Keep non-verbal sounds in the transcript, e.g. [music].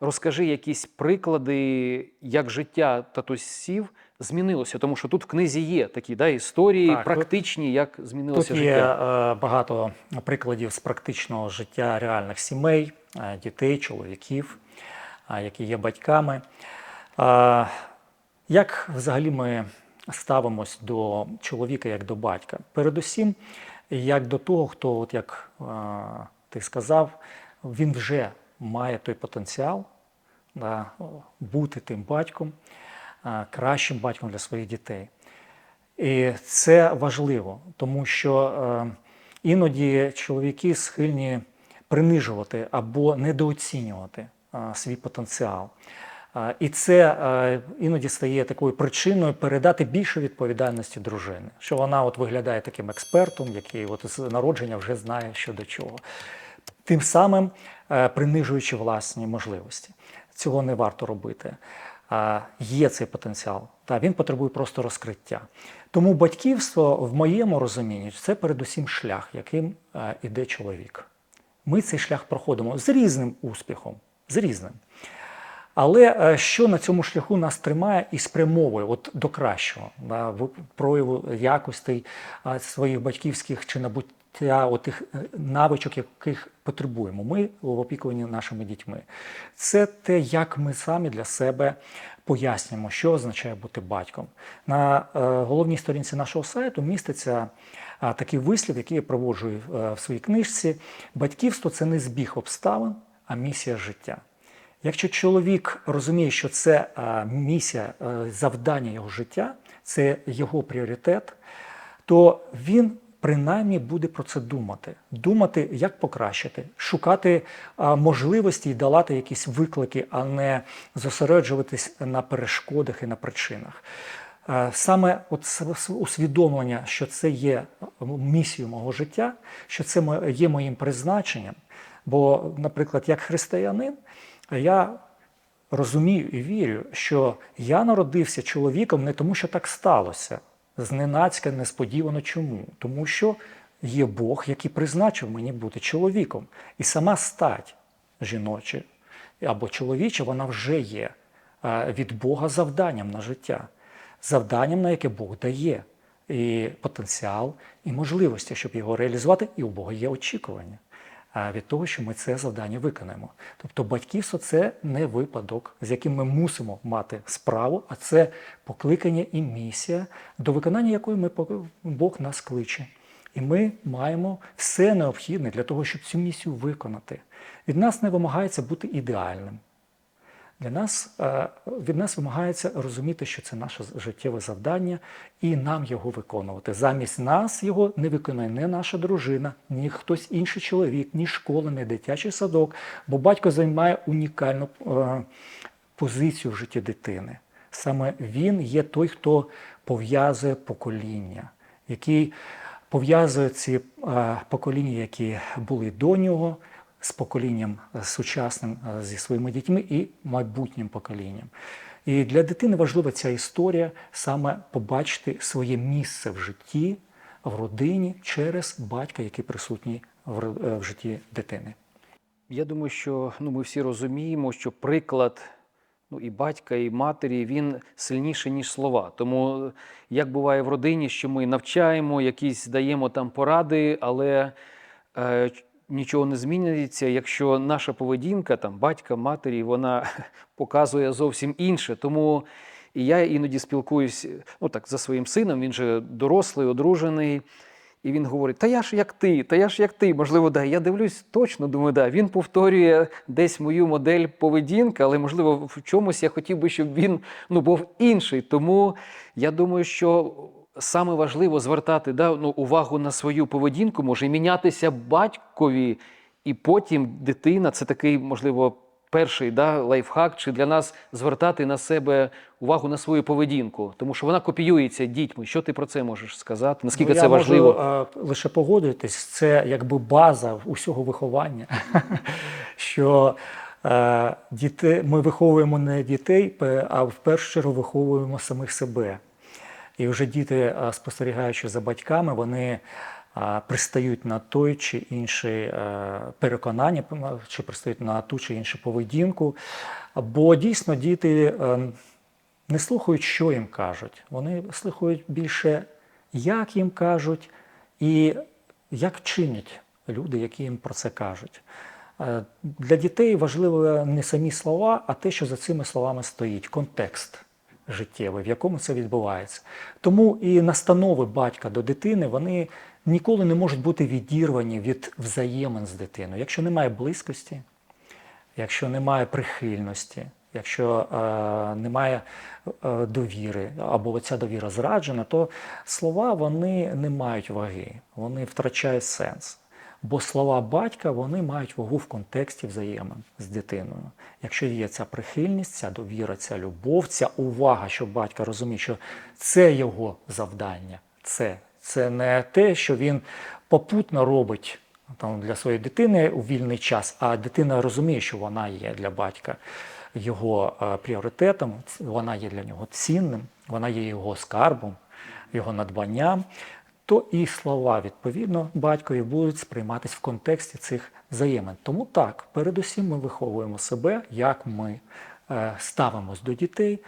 розкажи якісь приклади, як життя татусів змінилося, тому що тут в книзі є такі да, історії Так, тут- практичні, як змінилося Тут є життя. е, багато прикладів з практичного життя реальних сімей, е, дітей, чоловіків, е, які є батьками. Е, Як взагалі ми ставимось до чоловіка як до батька? Передусім, як до того, хто, от як е, ти сказав, він вже має той потенціал да, бути тим батьком, кращим батьком для своїх дітей. І це важливо, тому що е, іноді чоловіки схильні принижувати або недооцінювати свій потенціал. І це е, іноді стає такою причиною передати більше відповідальності дружини, що вона от виглядає таким експертом, який от з народження вже знає, що до чого. Тим самим е, принижуючи власні можливості. Цього не варто робити. Є цей потенціал, та він потребує просто розкриття. Тому батьківство, в моєму розумінні, це передусім шлях, яким е, іде чоловік. Ми цей шлях проходимо з різним успіхом, з різним. Але е, що на цьому шляху нас тримає і спрямовує от до кращого, да, прояву якостей своїх батьківських чи набуття отих е, навичок, яких потребуємо ми в опікуванні нашими дітьми. Це те, як ми самі для себе пояснюємо, що означає бути батьком. На е, головній сторінці нашого сайту міститься такий вислів, який я проводжу е, в своїй книжці. Батьківство це не збіг обставин, а місія життя. Якщо чоловік розуміє, що це місія, е, завдання його життя, це його пріоритет, то він принаймні буде про це думати, думати, як покращити, шукати можливості і долати якісь виклики, а не зосереджуватись на перешкодах і на причинах. Е, Саме от усвідомлення, що це є місією мого життя, що це є моїм призначенням. Бо, наприклад, як християнин, я розумію і вірю, що я народився чоловіком не тому, що так сталося. Зненацька, несподівано чому? Тому що є Бог, який призначив мені бути чоловіком. І сама стать жіноча або чоловіча, вона вже є е, від Бога завданням на життя, завданням, на яке Бог дає і потенціал, і можливості, щоб його реалізувати, і у Бога є очікування від того, що ми це завдання виконаємо. Тобто батьківство це не випадок, з яким ми мусимо мати справу, а це покликання і місія, до виконання якої ми Бог нас кличе. І ми маємо все необхідне для того, щоб цю місію виконати. Від нас не вимагається бути ідеальним. Для нас е, від нас вимагається розуміти, що це наше життєве завдання, і нам його виконувати. Замість нас його не виконує не наша дружина, ні хтось інший чоловік, ні школа, ні дитячий садок. Бо батько займає унікальну е, позицію в житті дитини. Саме він є той, хто пов'язує покоління, який пов'язує ці е, покоління, які були до нього, з поколінням е, сучасним е, зі своїми дітьми і майбутнім поколінням. І для дитини важлива ця історія саме побачити своє місце в житті, в родині через батька, який присутній е, в житті дитини. Я думаю, що ну, ми всі розуміємо, що приклад ну, і батька, і матері він сильніший, ніж слова. Тому, як буває в родині, що ми навчаємо, якісь даємо там поради, але е, нічого не змінюється, якщо наша поведінка, там, батька, матері, вона [laughs] показує зовсім інше. Тому і я іноді спілкуюсь ну, так, за своїм сином, він же дорослий, одружений. І він говорить: Та я ж як ти, та я ж як ти. Можливо, да. Я дивлюсь точно, думаю, да. Він повторює десь мою модель поведінки, але можливо в чомусь я хотів би, щоб він ну, був інший. Тому я думаю, що саме важливо звертати да, ну, увагу на свою поведінку, може мінятися батькові, і потім дитина це такий, можливо, перший да, лайфхак, чи для нас звертати на себе увагу на свою поведінку, тому що вона копіюється дітьми. Що ти про це можеш сказати? Наскільки Ну, це я важливо? Можу, е, лише погодитись, це якби база усього виховання, [laughs] що е, діти, ми виховуємо не дітей, а в першу чергу виховуємо самих себе. І вже діти, спостерігаючи за батьками, вони пристають на той чи інший е, переконання, чи пристають на ту чи іншу поведінку. Бо дійсно діти е, не слухають, що їм кажуть. Вони слухають більше, як їм кажуть, і як чинять люди, які їм про це кажуть. Е, Для дітей важливо не самі слова, а те, що за цими словами стоїть, контекст життєвий, в якому це відбувається. Тому і настанови батька до дитини вони ніколи не можуть бути відірвані від взаємин з дитиною. Якщо немає близькості, якщо немає прихильності, якщо е, немає е, довіри, або ця довіра зраджена, то слова вони не мають ваги, вони втрачають сенс. Бо слова батька вони мають вагу в контексті взаємин з дитиною. Якщо є ця прихильність, ця довіра, ця любов, ця увага, що батька розуміє, що це його завдання, це, це не те, що він попутно робить там, для своєї дитини у вільний час, а дитина розуміє, що вона є для батька його е, пріоритетом, вона є для нього цінним, вона є його скарбом, його надбанням, то і слова, відповідно, батькові будуть сприйматись в контексті цих взаємин. Тому так, передусім ми виховуємо себе, як ми е, ставимось до дітей,